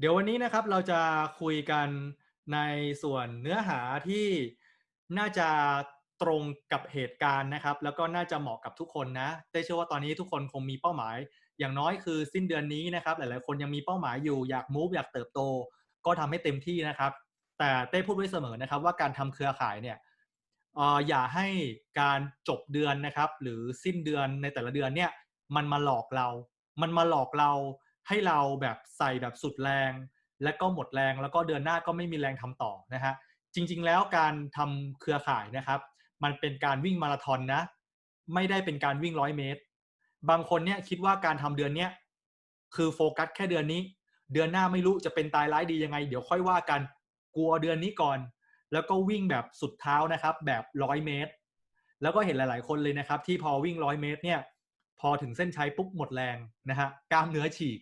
เดี๋ยววันนี้นะครับเราจะคุยกันในส่วนเนื้อหาที่น่าจะตรงกับเหตุการณ์นะครับ แล้วก็น่าจะเหมาะกับทุกคนนะเต้เชื่อว่าตอนนี้ทุกคนคงมีเป้าหมาย อย่างน้อยคือสิ้นเดือนนี้นะครับ หลายๆ คนยังมีเป้าหมายอยู่อยากมูฟอยากเติบโต ก็ทำให้เต็มที่นะครับ แต่เต้พูดไว้เสมอนะครับ ว่าการทำเครือข่ายเนี่ยอย่าให้การจบเดือนนะครับ หรือสิ้นเดือนในแต่ละเดือนเนี่ยมันมาหลอกเรา มันมาหลอกเรา ให้เราแบบใส่แบบสุดแรง และก็หมดแรงแล้วก็เดือนหน้าก็ไม่มีแรงทำต่อนะฮะจริง ๆ แล้วการทำเครือข่ายนะครับ มันเป็นการวิ่งมาราธอนนะไม่ได้เป็นการวิ่งร้อยเมตร บางคนเนี่ยคิดว่าการทำเดือนเนี้ยคือโฟกัสแค่เดือนนี้ เดือนหน้าไม่รู้จะเป็นตายร้ายดียังไง เดี๋ยวค่อยว่ากันกลัวเดือนนี้ก่อน แล้วก็วิ่งแบบสุดเท้านะครับ แบบร้อยเมตร แล้วก็เห็นหลาย ๆ คนเลยนะครับ ที่พอวิ่งร้อยเมตรเนี่ยพอถึงเส้นชัยปุ๊บหมดแรงนะฮะกล้ามเนื้อฉีก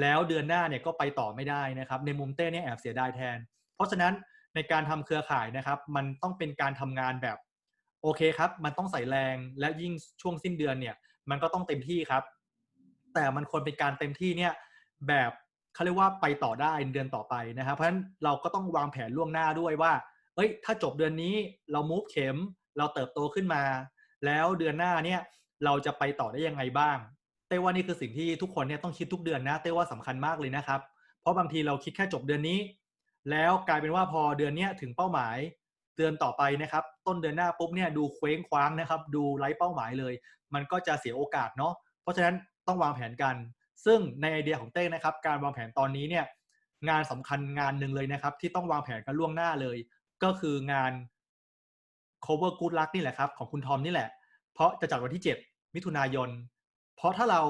แล้วเดือนหน้าเนี่ยก็ไปต่อไม่ได้นะครับในมุมเต้เนี่ยแอบเสียดายแทน เพราะฉะนั้นในการทำเครือข่ายนะครับ มันต้องเป็นการทำงานแบบโอเคครับ มันต้องใส่แรงและยิ่งช่วงสิ้นเดือนเนี่ย มันก็ต้องเต็มที่ครับ แต่มันควรเป็นการเต็มที่เนี่ยแบบเขาเรียกว่าไปต่อได้เดือนต่อไปนะครับ เพราะฉะนั้นเราก็ต้องวางแผนล่วงหน้าด้วยว่า เอ้ย ถ้าจบเดือนนี้เรามูฟเข็มเราเติบโตขึ้นมา แล้วเดือนหน้าเนี่ยเราจะไปต่อได้ยังไงบ้าง เต้ว่านี่คือสิ่งที่ทุกคนเนี่ยต้องคิดทุกเดือนนะเต้ว่าสำคัญมากเลยนะครับ เพราะบางทีเราคิดแค่จบเดือนนี้ แล้วกลายเป็นว่าพอเดือนเนี้ยถึงเป้าหมายเดือนต่อไปนะครับ ต้นเดือนหน้าปุ๊บเนี่ยดูเคว้งคว้างนะครับ ดูไร้เป้าหมายเลย มันก็จะเสียโอกาสเนาะเพราะฉะนั้นต้องวางแผนกัน ซึ่งในไอเดียของเต้นะครับ การวางแผนตอนนี้เนี่ยงานสำคัญงานหนึ่งเลยนะครับ ที่ต้องวางแผนกันล่วงหน้าเลย ก็คืองาน cover good luck นี่แหละครับ ของคุณทอมนี่แหละ เพราะจะจัดวันที่ 7 มิถุนายน เพราะถ้าเรา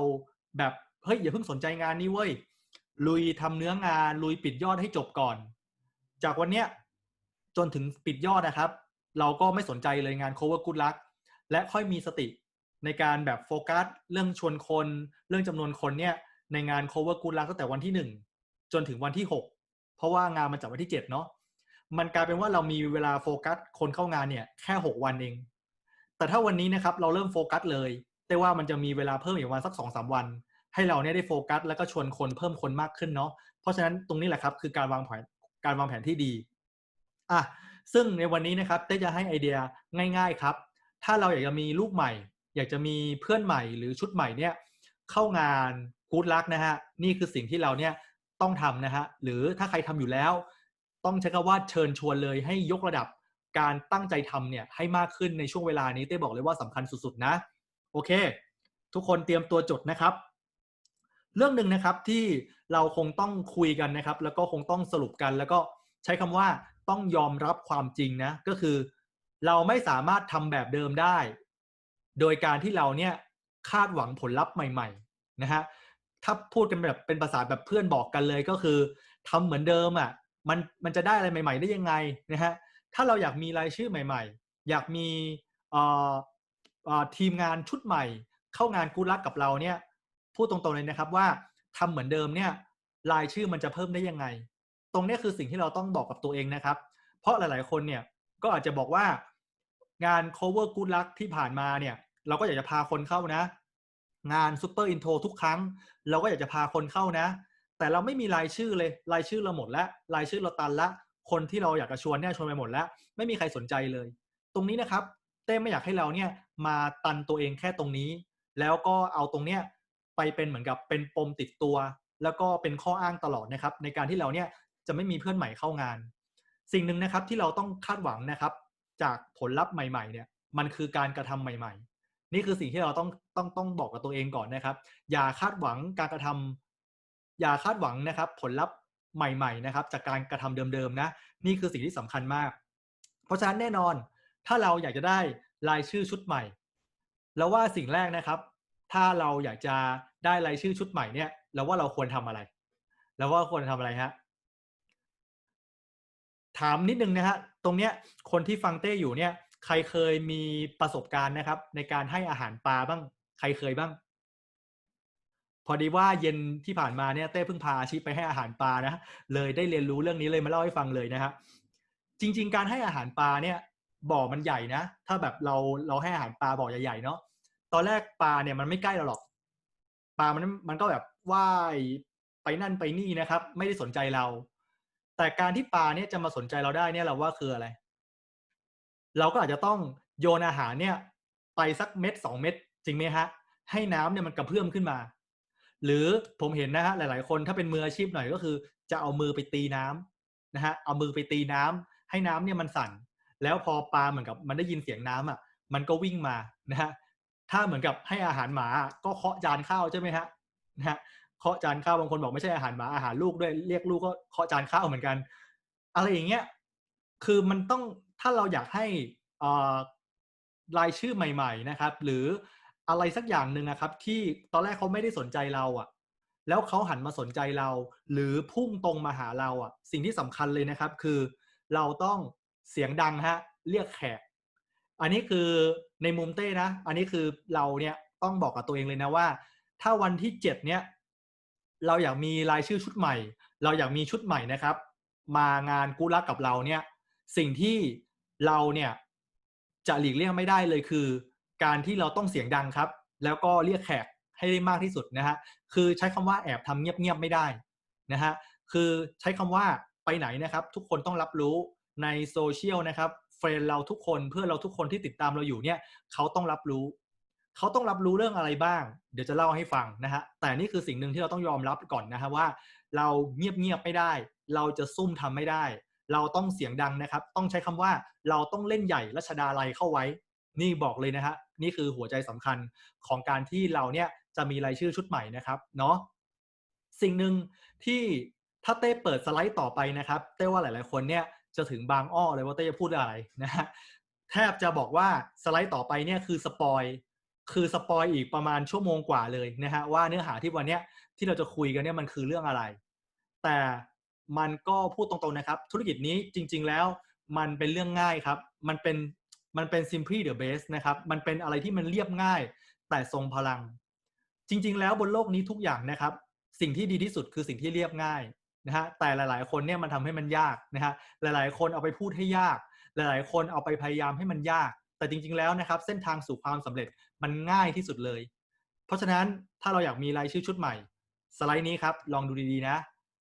แบบเฮ้ยอย่าเพิ่งสนใจงานนี้เว้ยลุยทำเนื้องานลุยปิดยอดให้จบก่อน จากวันเนี้ยจนถึงปิดยอดนะครับ เราก็ไม่สนใจเลยงาน cover good luck และค่อยมีสติในการแบบโฟกัสเรื่องชวนคน เรื่องจำนวนคนเนี่ยในงาน cover good luck ตั้งแต่วันที่ 1 จนถึงวันที่ 6 เพราะว่างานมันจัดวันที่ 7 เนาะมันกลายเป็นว่าเรามีเวลาโฟกัสคนเข้างานเนี่ยแค่ 6 วันเอง แต่ถ้าวันนี้นะครับเราเริ่มโฟกัสเลย แต่ว่ามันจะมีเวลาเพิ่มอีกวันสัก2องสาวัน ให้เราเนี่ยได้โฟกัส แล้วก็ชวนคนเพิ่มคนมากขึ้นเนาะเพราะฉะนั้นตรงนี้แหละครับคือการวางแผนการวางแผนที่ดีอะซึ่งในวันนี้นะครับเต้จะให้ไอเดียง่าย ๆครับ ถ้าเราอยากจะมีลูกใหม่ อยากจะมีเพื่อนใหม่หรือชุดใหม่เนี่ยเข้างานกู๊ดลักนะฮะนี่คือสิ่งที่เราเนี่ยต้องทำนะฮะหรือถ้าใครทำอยู่แล้ว ต้องใช้คำว่าเชิญชวนเลยให้ยกระดับการตั้งใจทำเนี่ยให้มากขึ้นในช่วงเวลานี้เต้บอกเลยว่าสำคัญสุดๆนะ โอเค ทุกคนเตรียมตัวจดนะครับ เรื่องหนึ่งนะครับที่เราคงต้องคุยกันนะครับ แล้วก็คงต้องสรุปกันแล้วก็ใช้คำว่าต้องยอมรับความจริงนะก็คือ เราไม่สามารถทำแบบเดิมได้ โดยการที่เราเนี่ยคาดหวังผลลัพธ์ใหม่ ๆ นะฮะถ้าพูดกันแบบเป็นภาษาแบบเพื่อนบอกกันเลยก็คือทำเหมือนเดิมอะมันมันจะได้อะไรใหม่ ๆ ได้ยังไงนะฮะถ้าเราอยากมีรายชื่อใหม่ ๆ อยากมี ทีมงานชุดใหม่ เข้างานกูรักกับเราเนี่ยพูดตรงๆเลยนะครับว่าทำเหมือนเดิมเนี่ยรายชื่อมันจะเพิ่มได้ยังไง ตรงนี้คือสิ่งที่เราต้องบอกกับตัวเองนะครับ เพราะหลายๆคนเนี่ยก็อาจจะบอกว่างาน cover good luck ที่ผ่านมาเนี่ย เราก็อยากจะพาคนเข้านะ งาน super intro ทุกครั้ง เราก็อยากจะพาคนเข้านะ แต่เราไม่มีรายชื่อเลยรายชื่อเราหมดแล้วรายชื่อเราตันละ คนที่เราอยากจะชวนเนี่ยชวนไปหมดแล้ว ไม่มีใครสนใจเลย ตรงนี้นะครับ ต้ไม่อยากให้เราเนี่ยมาตันตัวเองแค่ตรงนี้ แล้วก็เอาตรงเนี้ยไปเป็นเหมือนกับเป็นปมติดตัว แล้วก็เป็นข้ออ้างตลอดนะครับ ในการที่เราเนี่ยจะไม่มีเพื่อนใหม่เข้างาน สิ่งหนึ่งนะครับที่เราต้องคาดหวังนะครับ จากผลลัพธ์ใหม่ๆเนี่ยมันคือการกระทำใหม่ ๆ นี่คือสิ่งที่เราต้องต้องต้องบอกกับตัวเองก่อนนะครับ อย่าคาดหวังการกระทำอย่าคาดหวังนะครับ ผลลัพธ์ใหม่ ๆ นะครับ จากการกระทำเดิมๆนะ นี่คือสิ่งที่สำคัญมาก เพราะฉะนั้นแน่นอน ถ้าเราอยากจะได้รายชื่อชุดใหม่แล้วว่าสิ่งแรกนะครับ ถ้าเราอยากจะได้รายชื่อชุดใหม่เนี่ยเราว่าเราควรทำอะไรแล้วว่าควรทำอะไรฮะถามนิดนึงนะฮะตรงเนี้ยคนที่ฟังเต้อยู่เนี่ยใครเคยมีประสบการณ์นะครับ ในการให้อาหารปลาบ้าง ใครเคยบ้าง พอดีว่าเย็นที่ผ่านมาเนี่ยเต้เพิ่งพาอาชีพไปให้อาหารปลานะเลยได้เรียนรู้เรื่องนี้เลยมาเล่าให้ฟังเลยนะครับจริง ๆ การให้อาหารปลาเนี่ย บ่อมันใหญ่นะ ถ้าแบบเราเราให้อาหารปลาบ่อใหญ่ๆเนาะตอนแรกปลาเนี่ยมันไม่ใกล้เราหรอกปลามันมันก็แบบว่ายไปนั่นไปนี่นะครับ ไม่ได้สนใจเรา แต่การที่ปลาเนี่ยจะมาสนใจเราได้เนี่ยเราว่าคืออะไร เราก็อาจจะต้องโยนอาหารเนี่ย ไปสักเม็ดสองเม็ดจริงไหมฮะ ให้น้ำเนี่ยมันกระเพื่อมขึ้นมา หรือผมเห็นนะฮะหลาย ๆ คนถ้าเป็นมืออาชีพหน่อยก็คือ จะเอามือไปตีน้ำนะฮะเอามือไปตีน้ำให้น้ำเนี่ยมันสั่น แล้วพอปลาเหมือนกับมันได้ยินเสียงน้ำอะ มันก็วิ่งมานะฮะถ้าเหมือนกับให้อาหารหมาก็เคาะจานข้าวใช่ไหมฮะนะฮะเคาะจานข้าวบางคนบอกไม่ใช่อาหารหมาอาหารลูกด้วยเรียกลูกก็เคาะจานข้าวเหมือนกัน อะไรอย่างเงี้ยคือมันต้องถ้าเราอยากให้รายชื่อใหม่ ๆนะครับ หรืออะไรสักอย่างหนึ่งนะครับ ที่ตอนแรกเขาไม่ได้สนใจเราอะ แล้วเขาหันมาสนใจเรา หรือพุ่งตรงมาหาเราอะ สิ่งที่สำคัญเลยนะครับ คือเราต้อง เสียงดังฮะ เรียกแขก อันนี้คือในมุมเต้นะ อันนี้คือเราเนี่ยต้องบอกกับตัวเองเลยนะว่า ถ้าวันที่เจ็ดเนี่ย เราอยากมีรายชื่อชุดใหม่ เราอยากมีชุดใหม่นะครับ มางานกู้รักกับเราเนี่ย สิ่งที่เราเนี่ยจะหลีกเลี่ยงไม่ได้เลยคือ การที่เราต้องเสียงดังครับ แล้วก็เรียกแขกให้ได้มากที่สุดนะฮะ คือใช้คำว่าแอบทำเงียบๆไม่ได้นะฮะ คือใช้คำว่าไปไหนนะครับ ทุกคนต้องรับรู้ ในโซเชียลนะครับเฟรนเราทุกคนเพื่อเราทุกคนที่ติดตามเราอยู่เนี่ยเขาต้องรับรู้ เขาต้องรับรู้เรื่องอะไรบ้าง เดี๋ยวจะเล่าให้ฟังนะฮะแต่นี่คือสิ่งหนึ่งที่เราต้องยอมรับก่อนนะฮะว่า เราเงียบๆไม่ได้ เราจะซุ่มทำไม่ได้ เราต้องเสียงดังนะครับ ต้องใช้คำว่าเราต้องเล่นใหญ่รัชดาลัยเข้าไว้ นี่บอกเลยนะฮะนี่คือหัวใจสำคัญของการที่เราเนี่ยจะมีรายชื่อชุดใหม่นะครับเนาะสิ่งหนึ่งที่ถ้าเต้เปิดสไลด์ต่อไปนะครับ เต้ว่าหลาย ๆ คนเนี่ย จะถึงบางอ้อเลยว่าเต้จะพูดอะไรนะฮะแทบจะบอกว่าสไลด์ต่อไปเนี่ยคือสปอยคือสปอยอีกประมาณชั่วโมงกว่าเลยนะฮะว่าเนื้อหาที่วันนี้ที่เราจะคุยกันเนี่ยมันคือเรื่องอะไร แต่มันก็พูดตรงๆนะครับ ธุรกิจนี้จริง ๆ แล้วมันเป็นเรื่องง่ายครับ มันเป็นมันเป็น simply the best นะครับ มันเป็นอะไรที่มันเรียบง่าย แต่ทรงพลัง จริง ๆ แล้วบนโลกนี้ทุกอย่างนะครับ สิ่งที่ดีที่สุดคือสิ่งที่เรียบง่าย นะฮะแต่หลายๆ คนเนี่ยมันทำให้มันยากนะฮะหลายๆ คนเอาไปพูดให้ยาก หลายๆ คนเอาไปพยายามให้มันยาก แต่จริง ๆ แล้วนะครับ เส้นทางสู่ความสำเร็จมันง่ายที่สุดเลย เพราะฉะนั้นถ้าเราอยากมีรายชื่อชุดใหม่ สไลด์นี้ครับลองดูดีๆนะ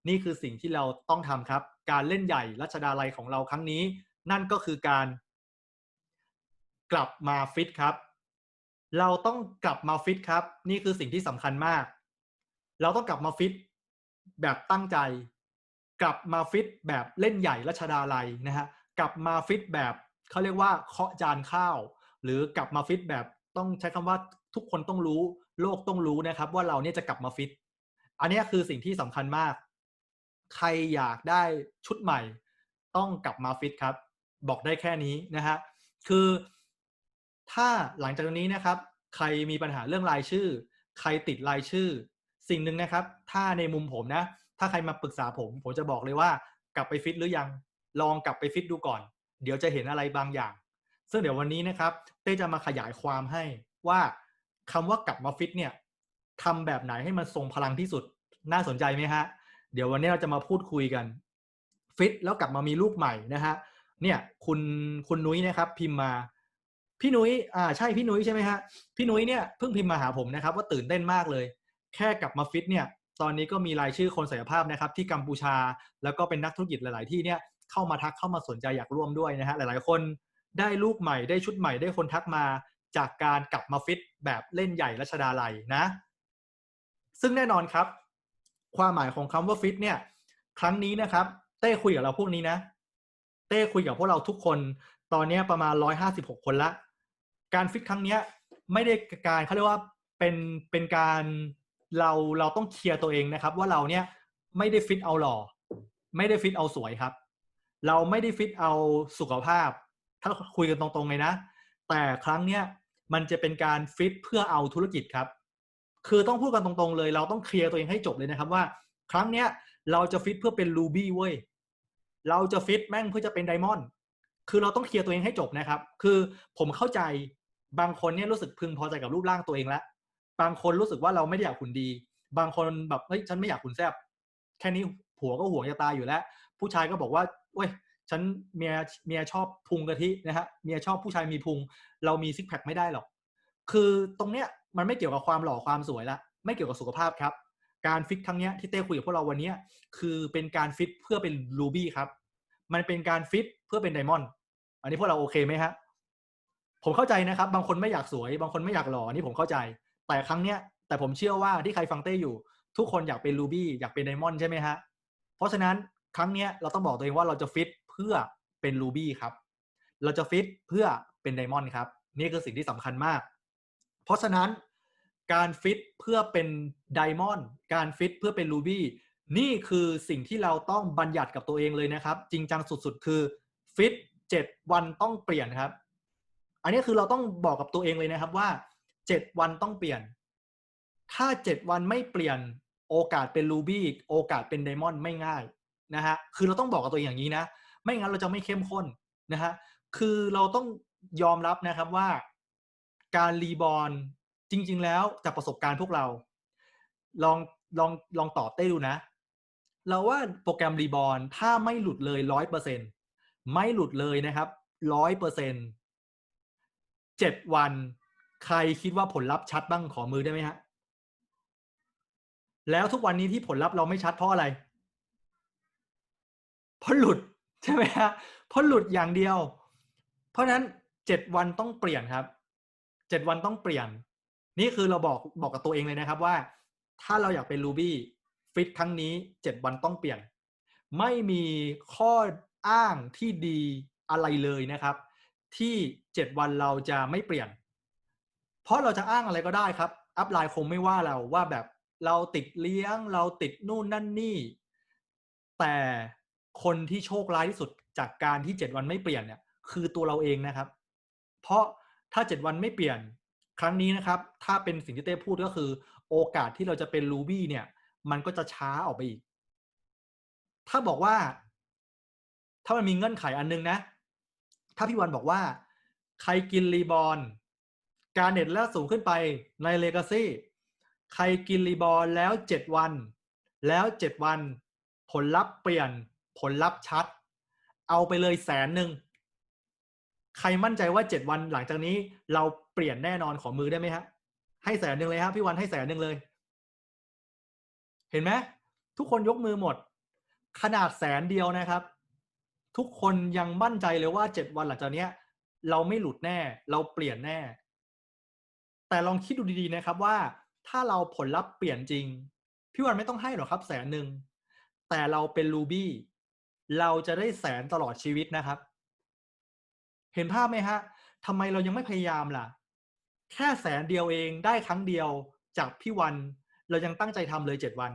นี่คือสิ่งที่เราต้องทำครับ การเล่นใหญ่รัชดาลัยของเราครั้งนี้ นั่นก็คือการ กลับมาฟิตครับ เราต้องกลับมาฟิตครับ นี่คือสิ่งที่สำคัญมาก เราต้องกลับมาฟิต แบบตั้งใจ กลับมาฟิตแบบเล่นใหญ่รัชดาลัยนะฮะกลับมาฟิตแบบเขาเรียกว่าเคาะจานข้าว หรือกลับมาฟิตแบบต้องใช้คำว่าทุกคนต้องรู้ โลกต้องรู้นะครับ ว่าเราเนี่ยจะกลับมาฟิต อันนี้คือสิ่งที่สำคัญมาก ใครอยากได้ชุดใหม่ ต้องกลับมาฟิตครับ บอกได้แค่นี้นะฮะคือถ้าหลังจากนี้นะครับ ใครมีปัญหาเรื่องรายชื่อ ใครติดรายชื่อ สิ่งหนึ่งนะครับ ถ้าในมุมผมนะ ถ้าใครมาปรึกษาผม ผมจะบอกเลยว่ากลับไปฟิตหรือยัง ลองกลับไปฟิตดูก่อน เดี๋ยวจะเห็นอะไรบางอย่าง ซึ่งเดี๋ยววันนี้นะครับ เต้จะมาขยายความให้ว่าคำว่ากลับมาฟิตเนี่ยทำแบบไหนให้มันทรงพลังที่สุด น่าสนใจไหมฮะ เดี๋ยววันนี้เราจะมาพูดคุยกัน ฟิตแล้วกลับมามีลูกใหม่นะฮะ เนี่ยคุณคุณนุ้ยนะครับ พิมพ์มาพี่นุ้ยอ่าใช่พี่นุ้ยใช่ไหมฮะ พี่นุ้ยเนี่ยเพิ่งพิมพ์มาหาผมนะครับ ว่าตื่นเต้นมากเลย แค่กลับมาฟิตเนี่ยตอนนี้ก็มีรายชื่อคนศักยภาพนะครับที่กัมพูชา แล้วก็เป็นนักธุรกิจหลาย ๆ ที่เนี่ยเข้ามาทักเข้ามาสนใจอยากร่วมด้วยนะฮะหลาย ๆ คนได้ลูกใหม่ได้ชุดใหม่ได้คนทักมาจากการกลับมาฟิตแบบเล่นใหญ่รัชดาลัยนะ ซึ่งแน่นอนครับ ความหมายของคำว่าฟิตเนี่ยครั้งนี้นะครับ เต้คุยกับเราพวกนี้นะ เต้คุยกับพวกเราทุกคน ตอนนี้ประมาณร้อยห้าสิบหกคนละ การฟิตครั้งนี้ไม่ได้การเขาเรียกว่าเป็นเป็นการ เราเราต้องเคลียร์ตัวเองนะครับ ว่าเราเนี่ยไม่ได้ฟิตเอาหล่อ ไม่ได้ฟิตเอาสวยครับ เราไม่ได้ฟิตเอาสุขภาพ ถ้าคุยกันตรงๆเลยนะ แต่ครั้งเนี้ยมันจะเป็นการฟิตเพื่อเอาธุรกิจครับ คือต้องพูดกันตรงๆเลย เราต้องเคลียร์ตัวเองให้จบเลยนะครับว่า ครั้งเนี้ยเราจะฟิตเพื่อเป็นรูบี้เว้ยเราจะฟิตแม่งเพื่อจะเป็นไดมอนด์คือเราต้องเคลียร์ตัวเองให้จบนะครับ คือผมเข้าใจบางคนเนี่ยรู้สึกพึงพอใจกับรูปร่างตัวเองแล้ว บางคนรู้สึกว่าเราไม่ได้อยากหุ่นดี บางคนแบบเฮ้ยฉันไม่อยากหุ่นแซบแค่นี้ผัวก็ห่วงจะตายอยู่แล้ว ผู้ชายก็บอกว่าเว้ยฉันเมียเมียชอบพุงกะทินะฮะเมียชอบผู้ชายมีพุง เรามีซิกแพคไม่ได้หรอก คือตรงเนี้ยมันไม่เกี่ยวกับความหล่อความสวยละไม่เกี่ยวกับสุขภาพครับ การฟิตครั้งเนี้ยที่เต้คุยกับพวกเราวันเนี้ยคือเป็นการฟิตเพื่อเป็น Ruby ครับ มันเป็นการฟิตเพื่อเป็นไดมอนด์อันนี้พวกเราโอเคไหมฮะผมเข้าใจนะครับ บางคนไม่อยากสวย บางคนไม่อยากหล่ออันนี้ผมเข้าใจ แต่ครั้งเนี้ยแต่ผมเชื่อว่าที่ใครฟังเต้อยู่ ทุกคนอยากเป็น Ruby อยากเป็นไดมอนด์ใช่ไหมฮะ เพราะฉะนั้นครั้งเนี้ยเราต้องบอกตัวเองว่าเราจะฟิตเพื่อเป็น Ruby ครับ เราจะฟิตเพื่อเป็นไดมอนด์ครับ นี่คือสิ่งที่สำคัญมาก เพราะฉะนั้นการฟิตเพื่อเป็นไดมอนด์การฟิตเพื่อเป็น Ruby นี่คือสิ่งที่เราต้องบัญญัติกับตัวเองเลยนะครับ จริงจังสุดๆ คือฟิตเจ็ดวันต้องเปลี่ยนครับ อันนี้คือเราต้องบอกกับตัวเองเลยนะครับว่า เจ็ดวันต้องเปลี่ยน ถ้าเจ็ดวันไม่เปลี่ยนโอกาสเป็น Ruby โอกาสเป็นไดมอนด์ไม่ง่ายนะฮะคือเราต้องบอกกับตัวเองอย่างนี้นะ ไม่งั้นเราจะไม่เข้มข้นนะฮะคือเราต้องยอมรับนะครับว่า การรีบอลจริง ๆ แล้วจากประสบการณ์พวกเรา ลองลองลองตอบได้ดูนะ เราว่าโปรแกรมรีบอลถ้าไม่หลุดเลยร้อยเปอร์เซ็นไม่หลุดเลยนะครับร้อยเปอร์เซ็นเจ็ดวัน ใครคิดว่าผลลัพธ์ชัดบ้างขอมือได้ไหมฮะ แล้วทุกวันนี้ที่ผลลัพธ์เราไม่ชัดเพราะอะไร เพราะหลุดใช่ไหมฮะ เพราะหลุดอย่างเดียว เพราะฉะนั้นเจ็ดวันต้องเปลี่ยนครับ เจ็ดวันต้องเปลี่ยน นี่คือเราบอกบอกกับตัวเองเลยนะครับว่า ถ้าเราอยากเป็น Ruby ฟิตครั้งนี้เจ็ดวันต้องเปลี่ยน ไม่มีข้ออ้างที่ดีอะไรเลยนะครับ ที่เจ็ดวันเราจะไม่เปลี่ยน เพราะเราจะอ้างอะไรก็ได้ครับ อัพไลน์คงไม่ว่าเราว่าแบบเราติดเลี้ยง เราติดนู่นนั่นนี่ แต่คนที่โชคร้ายที่สุดจากการที่เจ็ดวันไม่เปลี่ยนเนี่ยคือตัวเราเองนะครับ เพราะถ้าเจ็ดวันไม่เปลี่ยนครั้งนี้นะครับ ถ้าเป็นสิ่งที่เต้พูดก็คือ โอกาสที่เราจะเป็น Ruby เนี่ย มันก็จะช้าออกไปอีก ถ้าบอกว่า ถ้ามันมีเงื่อนไขอันนึงนะ ถ้าพี่วันบอกว่า ใครกินรีบอล การเน็ตแล้วสูงขึ้นไปในเลกาซี่ใครกินรีบอลแล้วเจ็ดวัน แล้วเจ็ดวัน ผลลัพธ์เปลี่ยนผลลัพธ์ชัด เอาไปเลยแสนหนึ่งใครมั่นใจว่าเจ็ดวันหลังจากนี้ เราเปลี่ยนแน่นอนของมือได้ไหมฮะ ให้แสนหนึ่งเลยครับพี่วันให้แสนหนึ่งเลย เห็นไหมทุกคนยกมือหมด ขนาดแสนเดียวนะครับ ทุกคนยังมั่นใจเลยว่าเจ็ดวันหลังจากนี้เราไม่หลุดแน่ เราเปลี่ยนแน่ แต่ลองคิดดูดีๆนะครับว่าถ้าเราผลลัพธ์เปลี่ยนจริง พี่วันไม่ต้องให้หรอกครับแสนหนึ่งแต่เราเป็นรูบี้เราจะได้แสนตลอดชีวิตนะครับ เห็นภาพไหมฮะทำไมเรายังไม่พยายามล่ะ แค่แสนเดียวเองได้ครั้งเดียวจากพี่วัน เรายังตั้งใจทำเลยเจ็ดวัน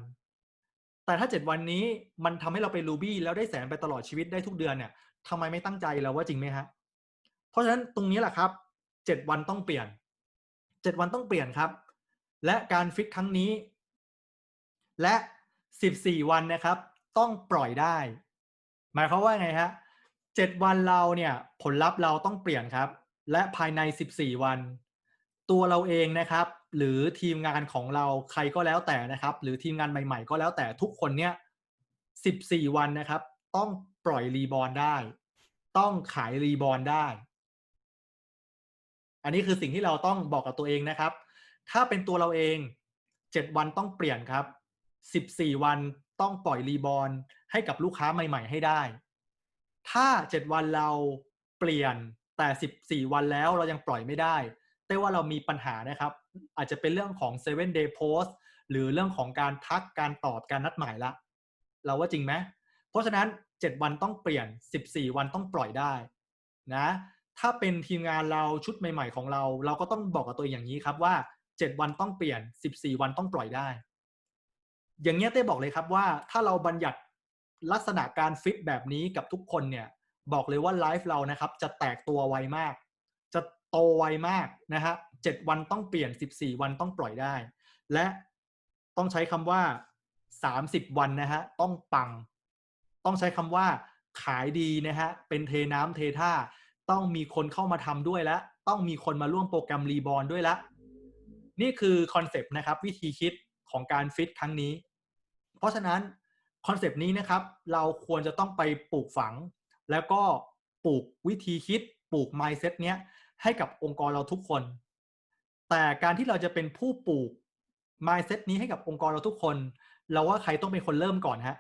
แต่ถ้าเจ็ดวันนี้มันทำให้เราเป็นรูบี้แล้วได้แสนไปตลอดชีวิตได้ทุกเดือนเนี่ยทำไมไม่ตั้งใจเราว่าจริงไหมฮะเพราะฉะนั้นตรงนี้แหละครับเจ็ดวันต้องเปลี่ยน เจ็ดวันต้องเปลี่ยนครับ และการฟิตครั้งนี้ และสิบสี่วันนะครับ ต้องปล่อยได้ หมายความว่าไงฮะเจ็ดวันเราเนี่ยผลลัพธ์เราต้องเปลี่ยนครับ และภายในสิบสี่วัน ตัวเราเองนะครับ หรือทีมงานของเราใครก็แล้วแต่นะครับ หรือทีมงานใหม่ ๆ ก็แล้วแต่ทุกคนเนี่ยสิบสี่วันนะครับ ต้องปล่อยรีบอลได้ ต้องขายรีบอลได้ อันนี้คือสิ่งที่เราต้องบอกกับตัวเองนะครับ ถ้าเป็นตัวเราเองเจ็ดวันต้องเปลี่ยนครับสิบสี่วันต้องปล่อยรีบอลให้กับลูกค้าใหม่ ๆ ให้ได้ ถ้าเจ็ดวันเราเปลี่ยนแต่สิบสี่วันแล้วเรายังปล่อยไม่ได้ แต่ว่าเรามีปัญหานะครับ อาจจะเป็นเรื่องของ seven day post หรือเรื่องของการทักการตอบการนัดหมายละ เราว่าจริงไหมเพราะฉะนั้น 7 วันต้องเปลี่ยน 14 วันต้องปล่อยได้นะ ถ้าเป็นทีมงานเราชุดใหม่ ๆ ของเรา เราก็ต้องบอกกับตัวเองอย่างนี้ครับว่า7วันต้องเปลี่ยน14วันต้องปล่อยได้ อย่างเงี้ยเต้บอกเลยครับว่า ถ้าเราบัญญัติลักษณะการฟิตแบบนี้กับทุกคนเนี่ย บอกเลยว่าไลฟ์เรานะครับ จะแตกตัวไวมาก จะโตไวมากนะฮะเจ็ดวันต้องเปลี่ยน14วันต้องปล่อยได้ และต้องใช้คำว่า30วันนะฮะต้องปัง ต้องใช้คำว่าขายดีนะฮะเป็นเทน้ำเทท่า ต้องมีคนเข้ามาทำด้วยแล้วต้องมีคนมาร่วมโปรแกรมรีบอลด้วยละ นี่คือคอนเซปต์นะครับ วิธีคิดของการฟิตครั้งนี้ เพราะฉะนั้นคอนเซปต์นี้นะครับ เราควรจะต้องไปปลูกฝัง แล้วก็ปลูกวิธีคิด ปลูก mindset เนี้ยให้กับองค์กรเราทุกคน แต่การที่เราจะเป็นผู้ปลูก mindset นี้ให้กับองค์กรเราทุกคน เราว่าใครต้องเป็นคนเริ่มก่อนฮะ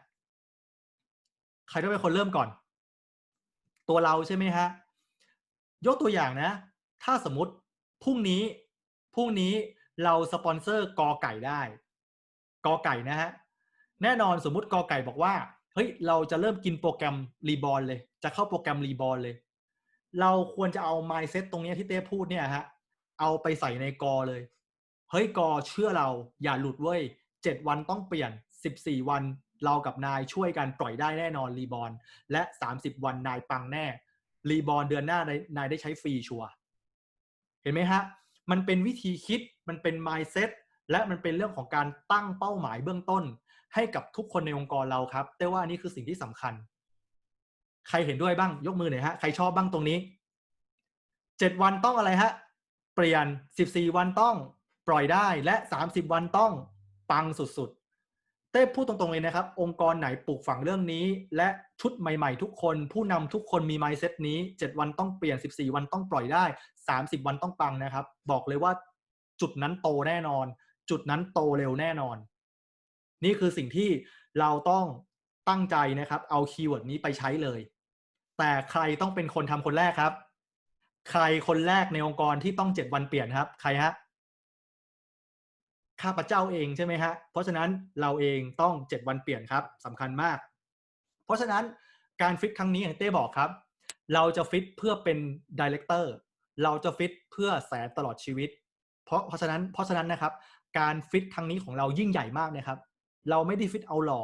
ใครต้องเป็นคนเริ่มก่อน ตัวเราใช่ไหมฮะ ยกตัวอย่างนะ ถ้าสมมติพรุ่งนี้พรุ่งนี้เราสปอนเซอร์กอไก่ได้กอไก่นะฮะแน่นอนสมมติกอไก่บอกว่าเฮ้ยเราจะเริ่มกินโปรแกรมรีบอลเลย จะเข้าโปรแกรมรีบอลเลย เราควรจะเอา mindset ตรงนี้ที่เต้พูดเนี่ยฮะเอาไปใส่ในกอเลย เฮ้ยกอเชื่อเราอย่าหลุดเว้ยเจ็ดวันต้องเปลี่ยนสิบสี่วันเรากับนายช่วยกันปล่อยได้แน่นอนรีบอลและสามสิบวันนายปังแน่ รีบอลเดือนหน้านายนายได้ใช้ฟรีชัวเห็นไหมฮะ มันเป็นวิธีคิดมันเป็น mindset และมันเป็นเรื่องของการตั้งเป้าหมายเบื้องต้น ให้กับทุกคนในองค์กรเราครับ แต่ว่านี่คือสิ่งที่สำคัญ ใครเห็นด้วยบ้างยกมือหน่อยฮะใครชอบบ้างตรงนี้เจ็ดวันต้องอะไรฮะเปลี่ยนสิบสี่วันต้องปล่อยได้และสามสิบวันต้องปังสุดๆ เต้พูดตรงๆเลยนะครับ องค์กรไหนปลูกฝังเรื่องนี้ และชุดใหม่ๆ ทุกคน ผู้นำทุกคนมี mindset นี้เจ็ดวันต้องเปลี่ยนสิบสี่วันต้องปล่อยได้สามสิบวันต้องปังนะครับ บอกเลยว่าจุดนั้นโตแน่นอน จุดนั้นโตเร็วแน่นอน นี่คือสิ่งที่เราต้องตั้งใจนะครับ เอาคีย์เวิร์ดนี้ไปใช้เลย แต่ใครต้องเป็นคนทำคนแรกครับ ใครคนแรกในองค์กรที่ต้องเจ็ดวันเปลี่ยนครับ ใครฮะ ข้าพเจ้าเองใช่ไหมฮะ เพราะฉะนั้นเราเองต้องเจ็ดวันเปลี่ยนครับสำคัญมาก เพราะฉะนั้นการฟิตครั้งนี้อย่างเต้บอกครับ เราจะฟิตเพื่อเป็นดีเลกเตอร์เราจะฟิตเพื่อแสนตลอดชีวิต เพราะเพราะฉะนั้นเพราะฉะนั้นนะครับ การฟิตครั้งนี้ของเรายิ่งใหญ่มากนะครับ เราไม่ได้ฟิตเอาหล่อ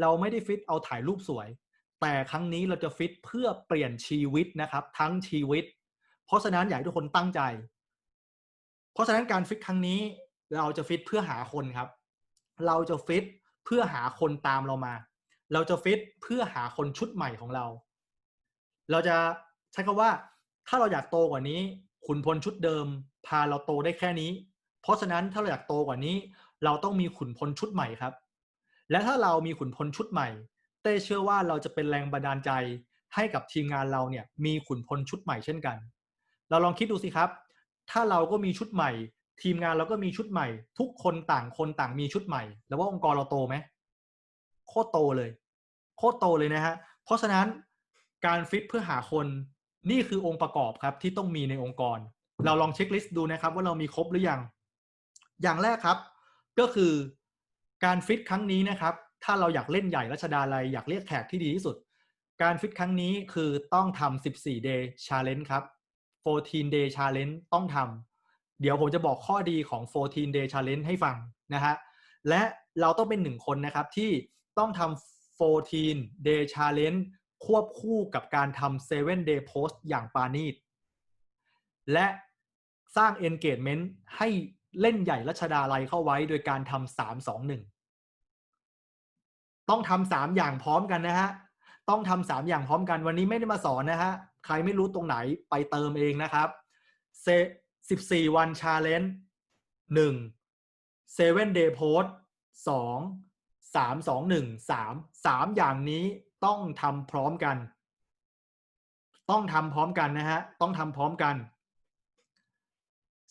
เราไม่ได้ฟิตเอาถ่ายรูปสวย แต่ครั้งนี้เราจะฟิตเพื่อเปลี่ยนชีวิตนะครับ ทั้งชีวิต เพราะฉะนั้นอยากให้ทุกคนตั้งใจ เพราะฉะนั้นการฟิตครั้งนี้ เราจะฟิตเพื่อหาคนครับ เราจะฟิตเพื่อหาคนตามเรามา เราจะฟิตเพื่อหาคนชุดใหม่ของเรา เราจะใช้คำว่า ถ้าเราอยากโตกว่านี้ขุนพลชุดเดิม พาเราโตได้แค่นี้ เพราะฉะนั้นถ้าเราอยากโตกว่านี้ เราต้องมีขุนพลชุดใหม่ครับ และถ้าเรามีขุนพลชุดใหม่ เต้เชื่อว่าเราจะเป็นแรงบันดาลใจให้กับทีมงานเราเนี่ยมีขุนพลชุดใหม่เช่นกัน เราลองคิดดูสิครับ ถ้าเราก็มีชุดใหม่ ทีมงานเราก็มีชุดใหม่ ทุกคนต่างคนต่างมีชุดใหม่ แล้วว่าองค์กรเราโตไหมโคตรโตเลย โคตรโตเลยนะฮะ เพราะฉะนั้นการฟิตเพื่อหาคนนี่คือองค์ประกอบครับที่ต้องมีในองค์กร เราลองเช็คลิสต์ดูนะครับ ว่าเรามีครบหรือยัง อย่างแรกครับ ก็คือการฟิตครั้งนี้นะครับ ถ้าเราอยากเล่นใหญ่รัชดาลัยอยากเรียกแขกที่ดีที่สุด การฟิตครั้งนี้คือต้องทำ14 day challenge ครับ14 day challenge ต้องทำ เดี๋ยวผมจะบอกข้อดีของ 14 day challenge ให้ฟังนะฮะ และเราต้องเป็นหนึ่งคนนะครับที่ต้องทำ 14 day challenge ควบคู่กับการทำ 7 day post อย่างปานีตและสร้าง engagement ให้เล่นใหญ่รัชดาลัยเข้าไว้โดยการทำสามสองหนึ่งต้องทำสามอย่างพร้อมกันนะฮะ ต้องทำสามอย่างพร้อมกันวันนี้ไม่ได้มาสอนนะฮะ ใครไม่รู้ตรงไหนไปเติมเองนะครับเซ สิบสี่วันชาเลนจ์หนึ่งเซเว่นเดย์โพสสองสามสองหนึ่งสามสามอย่างนี้ต้องทำพร้อมกัน ต้องทำพร้อมกันนะฮะ ต้องทำพร้อมกัน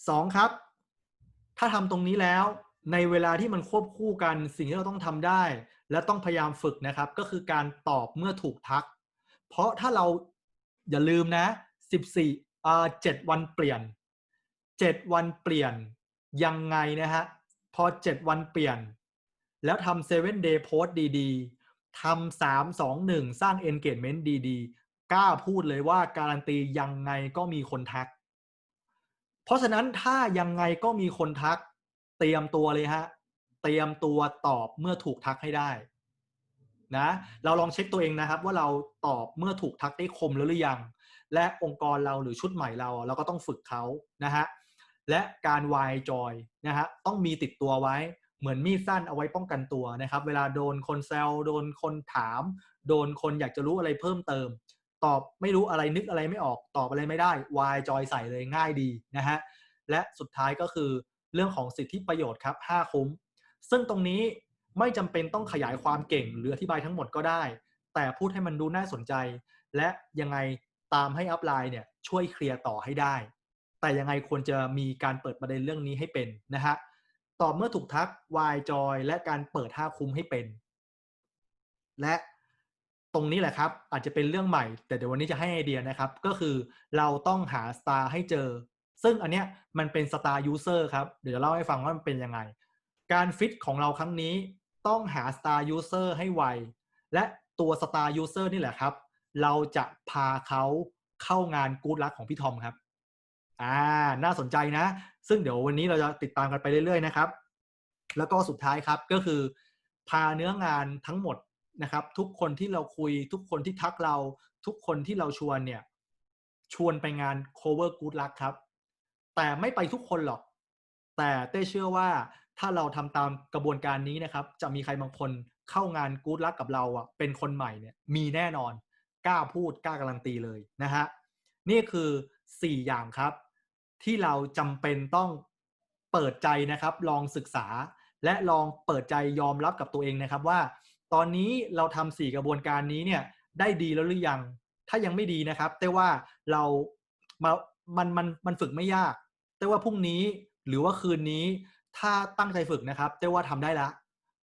สองครับ ถ้าทำตรงนี้แล้วในเวลาที่มันควบคู่กันสิ่งที่เราต้องทำได้ และต้องพยายามฝึกนะครับ ก็คือการตอบเมื่อถูกทัก เพราะถ้าเราอย่าลืมนะ 14อ่า7วันเปลี่ยน 7วันเปลี่ยนยังไงนะฮะ พอ7วันเปลี่ยน แล้วทำ7 day post ดีๆทำ3 2 1สองหนึ่งสร้าง engagement ดีๆ กล้าพูดเลยว่าการันตียังไงก็มีคนทัก เพราะฉะนั้นถ้ายังไงก็มีคนทัก เตรียมตัวเลยฮะ เตรียมตัวตอบเมื่อถูกทักให้ได้นะเราลองเช็คตัวเองนะครับว่าเราตอบเมื่อถูกทักได้คมแล้วหรือยัง และองค์กรเราหรือชุดใหม่เราเราก็ต้องฝึกเขานะฮะ และการวายจอยนะฮะต้องมีติดตัวไว้เหมือนมีดสั้นเอาไว้ป้องกันตัวนะครับ เวลาโดนคนแซวโดนคนถาม โดนคนอยากจะรู้อะไรเพิ่มเติม ตอบไม่รู้อะไรนึกอะไรไม่ออกตอบอะไรไม่ได้วายจอยใส่เลยง่ายดีนะฮะและสุดท้ายก็คือเรื่องของสิทธิประโยชน์ครับ 5 คุ้ม ซึ่งตรงนี้ไม่จำเป็นต้องขยายความเก่งหรืออธิบายทั้งหมดก็ได้ แต่พูดให้มันดูน่าสนใจ และยังไงตามให้อัพไลน์เนี่ยช่วยเคลียร์ต่อให้ได้ แต่ยังไงควรจะมีการเปิดประเด็นเรื่องนี้ให้เป็นนะฮะตอบเมื่อถูกทัก why joy และการเปิดท่าคุ้มให้เป็น และตรงนี้แหละครับ อาจจะเป็นเรื่องใหม่ แต่เดี๋ยววันนี้จะให้ไอเดียนะครับ ก็คือเราต้องหา star ให้เจอ ซึ่งอันเนี้ยมันเป็น star user ครับ เดี๋ยวจะเล่าให้ฟังว่ามันเป็นยังไง การฟิตของเราครั้งนี้ต้องหา star user ให้ไว และตัว star user นี่แหละครับ เราจะพาเขาเข้างานกู๊ดลักของพี่ทอมครับ อ่า น่าสนใจนะ ซึ่งเดี๋ยววันนี้เราจะติดตามกันไปเรื่อยๆนะครับ แล้วก็สุดท้ายครับก็คือ พาเนื้องานทั้งหมดนะครับ ทุกคนที่เราคุย ทุกคนที่ทักเรา ทุกคนที่เราชวนเนี่ย ชวนไปงาน cover good luck ครับ แต่ไม่ไปทุกคนหรอก แต่เต้เชื่อว่าถ้าเราทำตามกระบวนการนี้นะครับ จะมีใครบางคนเข้างานกู๊ดลักกับเราอะ เป็นคนใหม่เนี่ย มีแน่นอน กล้าพูดกล้าการันตีเลยนะฮะ นี่คือ 4 อย่างครับ ที่เราจำเป็นต้องเปิดใจนะครับ ลองศึกษา และลองเปิดใจยอมรับกับตัวเองนะครับว่า ตอนนี้เราทำสี่กระบวนการนี้เนี่ยได้ดีแล้วหรือยัง ถ้ายังไม่ดีนะครับ แต่ว่าเรามามันมันมันฝึกไม่ยาก แต่ว่าพรุ่งนี้หรือว่าคืนนี้ถ้าตั้งใจฝึกนะครับ แต่ว่าทำได้ละ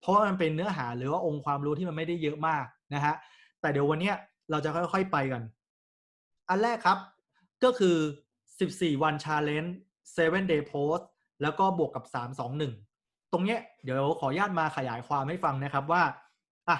เพราะว่ามันเป็นเนื้อหาหรือว่าองค์ความรู้ที่มันไม่ได้เยอะมากนะฮะแต่เดี๋ยววันเนี้ยเราจะค่อยๆไปกัน อันแรกครับ ก็คือ 14 วัน challenge 7 day post แล้วก็บวกกับ 3 2 1 ตรงเนี้ยเดี๋ยวขออนุญาตมาขยายความให้ฟังนะครับว่าอะ